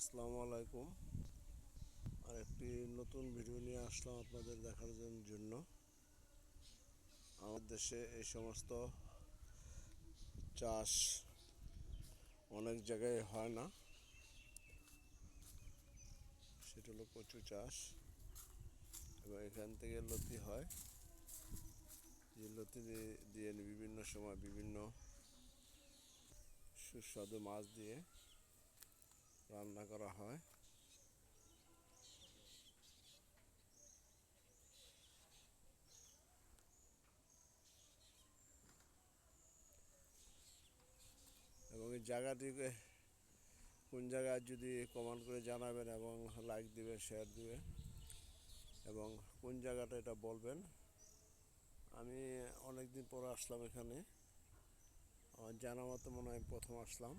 আসসালামু আলাইকুম। আর একটি নতুন ভিডিও নিয়ে আসলাম আপনাদের দেখার জন্য। আমাদের দেশে এই সমস্ত চাষ অনেক জায়গায় হয় না। সেটা হলো কচু চাষ। এবং এখান থেকে লতি হয়। যে লতি দিয়ে বিভিন্ন সময় বিভিন্ন সুস্বাদু মাছ দিয়ে রান্না করা হয়। এবং এই জায়গাটিকে কোন জায়গায় যদি কমেন্ট করে জানাবেন এবং লাইক দিবেন, শেয়ার দিবেন এবং কোন জায়গাটা এটা বলবেন। আমি অনেক দিন পরে আসলাম এখানে। আমার জানা মতো মনে হয় প্রথম আসলাম।